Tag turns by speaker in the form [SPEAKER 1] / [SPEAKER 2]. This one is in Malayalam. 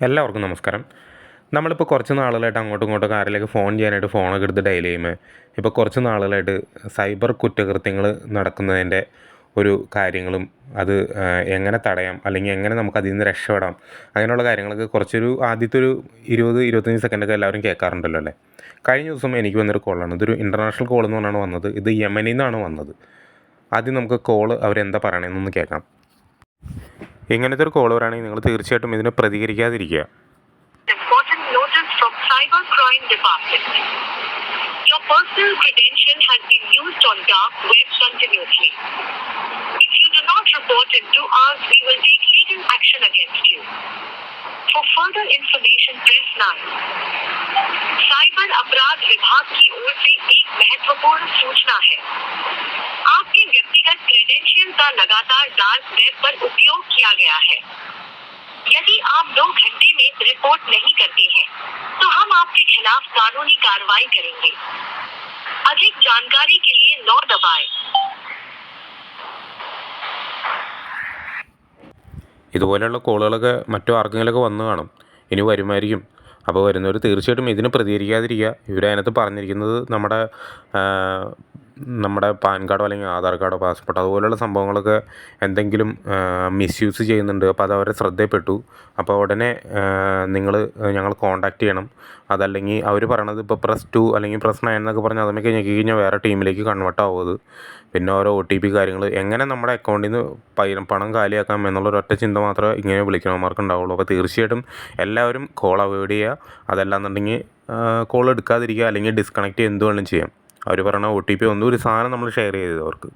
[SPEAKER 1] എല്ലാവർക്കും നമസ്കാരം. നമ്മളിപ്പോൾ കുറച്ച് നാളുകളായിട്ട് അങ്ങോട്ടും ഇങ്ങോട്ടും ആരിലേക്ക് ഫോൺ ചെയ്യാനായിട്ട് ഫോണൊക്കെ എടുത്ത് ഡയൽ ചെയ്യുമ്പോൾ ഇപ്പോൾ കുറച്ച് നാളുകളായിട്ട് സൈബർ കുറ്റകൃത്യങ്ങൾ നടക്കുന്നതിന്റെ ഒരു കാര്യങ്ങളും അത് എങ്ങനെ തടയാം അല്ലെങ്കിൽ എങ്ങനെ നമുക്ക് അതിൽ നിന്ന് രക്ഷപ്പെടാം അങ്ങനെയുള്ള കാര്യങ്ങളൊക്കെ കുറച്ചൊരു ആദ്യത്തെ ഒരു ഇരുപത് ഇരുപത്തഞ്ച് സെക്കൻഡൊക്കെ എല്ലാവരും കേൾക്കാറുണ്ടല്ലോ അല്ലേ? കഴിഞ്ഞ ദിവസം എനിക്ക് വന്നൊരു കോളാണ് ഇതൊരു ഇന്റർനാഷണൽ കോൾ എന്ന് പറഞ്ഞാണ് വന്നത്. ഇത് യമനിൽ നിന്നാണ് വന്നത്. ആദ്യം നമുക്ക് കോൾ അവരെന്താ പറയണതെന്നൊന്ന് കേൾക്കാം. ഇങ്ങനത്തെ ഒരു കോൾ വരാണെങ്കിൽ നിങ്ങൾ തീർച്ചയായിട്ടും ഇതിന് പ്രതികരിക്കാതിരിക്കുക
[SPEAKER 2] important notice from Cybercrime Department. Your personal credential has been used on dark web continuously. If you do not report in two hours, we will take legal action against you. For further information, press 9. Cyber अपराध विभाग की ओर से एक महत्वपूर्ण सूचना है आपके व्यक्तिगत क्रेडेंशियल का लगातार डार्क वेब पर उपयोग नहीं करते हैं तो हम आपके खिलाफ कानूनी कार्रवाई करेंगे अधिक जानकारी के लिए नौ दबाएं।
[SPEAKER 1] ഇതുപോലെയുള്ള കോളുകളൊക്കെ മറ്റു ആർക്കെങ്കിലുമൊക്കെ വന്നു കാണും ഇനി വരുമായിരിക്കും അപ്പോൾ വരുന്നവർ തീർച്ചയായിട്ടും ഇതിന് പ്രതികരിക്കാതിരിക്കുക ഇവർ അതിനകത്ത് പറഞ്ഞിരിക്കുന്നത് നമ്മുടെ ആ, നമ്മുടെ പാൻ കാർഡോ അല്ലെങ്കിൽ ആധാർ കാർഡോ പാസ്പോർട്ടോ അതുപോലെയുള്ള സംഭവങ്ങളൊക്കെ എന്തെങ്കിലും മിസ്യൂസ് ചെയ്യുന്നുണ്ട്. അപ്പോൾ അത് അവരുടെ ശ്രദ്ധയിൽപ്പെട്ടു. അപ്പോൾ ഉടനെ നിങ്ങൾ ഞങ്ങൾ കോൺടാക്ട് ചെയ്യണം. അതല്ലെങ്കിൽ അവർ പറയണത് ഇപ്പോൾ പ്ലസ് ടു അല്ലെങ്കിൽ പ്ലസ് നയൻ എന്നൊക്കെ പറഞ്ഞ് അതിനൊക്കെ ഞെക്കി കഴിഞ്ഞാൽ വേറെ ടീമിലേക്ക് കൺവേർട്ട് ആവുന്നത് പിന്നെ ഓരോ ഒ ടി പി കാര്യങ്ങൾ എങ്ങനെ നമ്മുടെ അക്കൗണ്ടിൽ നിന്ന് പണം കാലിയാക്കാം എന്നുള്ള ഒറ്റ ചിന്ത മാത്രമേ ഇങ്ങനെ വിളിക്കണമാർക്ക് ഉണ്ടാവുള്ളൂ. അപ്പോൾ തീർച്ചയായിട്ടും എല്ലാവരും കോൾ അവോയ്ഡ് ചെയ്യുക. അതല്ലാന്നുണ്ടെങ്കിൽ കോൾ എടുക്കാതിരിക്കുക അല്ലെങ്കിൽ ഡിസ്കണക്ട് ചെയ്യുക വേണമെങ്കിലും ചെയ്യാം. അവർ പറയണ ഒ ടി പി ഒന്നും ഒരു സാധനം നമ്മൾ ഷെയർ ചെയ്തത് അവർക്ക്.